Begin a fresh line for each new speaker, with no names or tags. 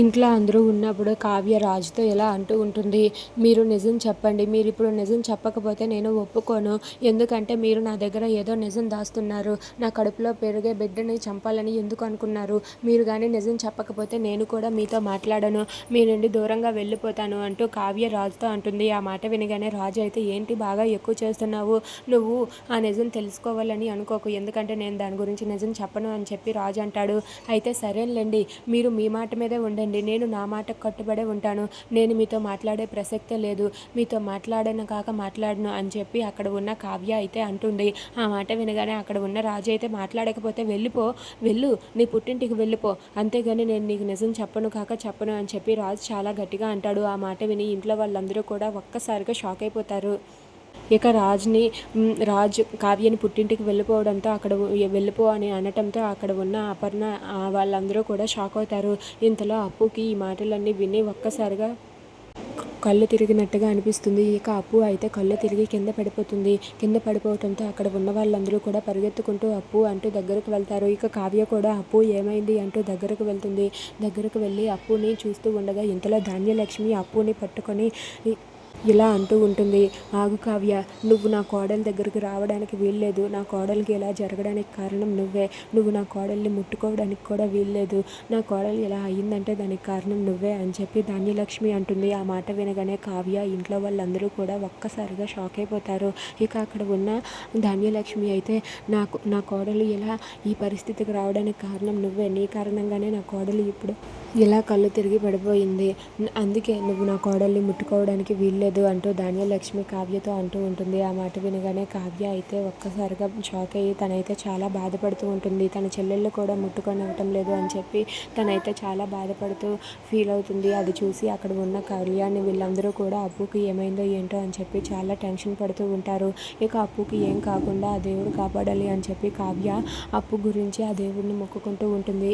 ఇంట్లో అందరూ ఉన్నప్పుడు కావ్య రాజుతో ఇలా అంటూ ఉంటుంది మీరు నిజం చెప్పండి మీరు ఇప్పుడు నిజం చెప్పకపోతే నేను ఒప్పుకోను. ఎందుకంటే మీరు నా దగ్గర ఏదో నిజం దాస్తున్నారు. నా కడుపులో పెరిగే బిడ్డని చంపాలని ఎందుకు అనుకున్నారు? మీరు కానీ నిజం చెప్పకపోతే నేను కూడా మీతో మాట్లాడను. మీ నుండి దూరంగా వెళ్ళిపోతాను అంటూ కావ్య రాజుతో అంటుంది. ఆ మాట వినగానే రాజు అయితే ఏంటి బాగా ఎక్కువ చేస్తున్నావు? నువ్వు ఆ నిజం తెలుసుకోవాలని అనుకోకు. ఎందుకంటే నేను దాని గురించి నిజం చెప్పను అని చెప్పి రాజు అంటాడు. అయితే సరేలేండి మీరు మీ మాట మీదే ఉండే ఉండండి నేను నా మాటకు కట్టుబడే ఉంటాను. నేను మీతో మాట్లాడే ప్రసక్తే లేదు. మీతో మాట్లాడను కాక మాట్లాడను అని చెప్పి అక్కడ ఉన్న కావ్య అయితే అంటుంది. ఆ మాట వినగానే అక్కడ ఉన్న రాజు అయితే మాట్లాడకపోతే వెళ్ళిపో వెళ్ళు నీ పుట్టింటికి వెళ్ళిపో. అంతేగాని నేను నీకు నిజం చెప్పను కాక చెప్పను అని చెప్పి రాజు చాలా గట్టిగా అంటాడు. ఆ మాట విని ఇంట్లో వాళ్ళందరూ కూడా ఒక్కసారిగా షాక్ అయిపోతారు. ఇక రాజ్ని రాజ్ కావ్యని పుట్టింటికి వెళ్ళిపోవడంతో అక్కడ వెళ్ళిపో అని అనటంతో అక్కడ ఉన్న అపర్ణ వాళ్ళందరూ కూడా షాక్ అవుతారు. ఇంతలో అప్పుకి ఈ మాటలన్నీ విని ఒక్కసారిగా కళ్ళు తిరిగినట్టుగా అనిపిస్తుంది. ఇక అప్పు అయితే కళ్ళు తిరిగి కింద పడిపోతుంది. కింద పడిపోవడంతో అక్కడ ఉన్న వాళ్ళందరూ కూడా పరిగెత్తుకుంటూ అప్పు అంటూ దగ్గరకు వెళ్తారు. ఇక కావ్య కూడా అప్పు ఏమైంది? అంటూ దగ్గరకు వెళ్తుంది. దగ్గరకు వెళ్ళి అప్పుని చూస్తూ ఉండగా ఇంతలో ధాన్యలక్ష్మి అప్పుని పట్టుకొని ఇలా అంటూ ఉంటుంది. ఆగు కావ్య నువ్వు నా కోడల దగ్గరికి రావడానికి వీల్లేదు. నా కోడలికి ఇలా జరగడానికి కారణం నువ్వే. నువ్వు నా కోడల్ని ముట్టుకోవడానికి కూడా వీల్లేదు. నా కోడలు ఇలా అయ్యిందంటే దానికి కారణం నువ్వే అని చెప్పి ధాన్యలక్ష్మి అంటుంది. ఆ మాట వినగానే కావ్య ఇంట్లో వాళ్ళందరూ కూడా ఒక్కసారిగా షాక్ అయిపోతారు. ఇక అక్కడ ఉన్న ధాన్యలక్ష్మి అయితే నాకు నా కోడలు ఇలా ఈ పరిస్థితికి రావడానికి కారణం నువ్వే. నీ కారణంగానే నా కోడలు ఇప్పుడు ఇలా కళ్ళు తిరిగి పడిపోయింది. అందుకే నువ్వు నా కోడల్ని ముట్టుకోవడానికి వీల్లేదు. అంటూ ధాన్యలక్ష్మి కావ్యతో అంటూ ఉంటుంది. ఆ మాట వినగానే కావ్య అయితే ఒక్కసారిగా షాక్ అయ్యి తనైతే చాలా బాధపడుతూ ఉంటుంది. తన చెల్లెళ్ళు కూడా ముట్టుకొని అవ్వటం లేదు అని చెప్పి తనైతే చాలా బాధపడుతూ ఫీల్ అవుతుంది. అది చూసి అక్కడ ఉన్న కళ్యాణ్ వీళ్ళందరూ కూడా అప్పుకి ఏమైందో ఏంటో అని చెప్పి చాలా టెన్షన్ పడుతూ ఉంటారు. ఇక అప్పుకి ఏం కాకుండా ఆ దేవుడు కాపాడాలి అని చెప్పి కావ్య అప్పు గురించి ఆ దేవుడిని మొక్కుకుంటూ ఉంటుంది.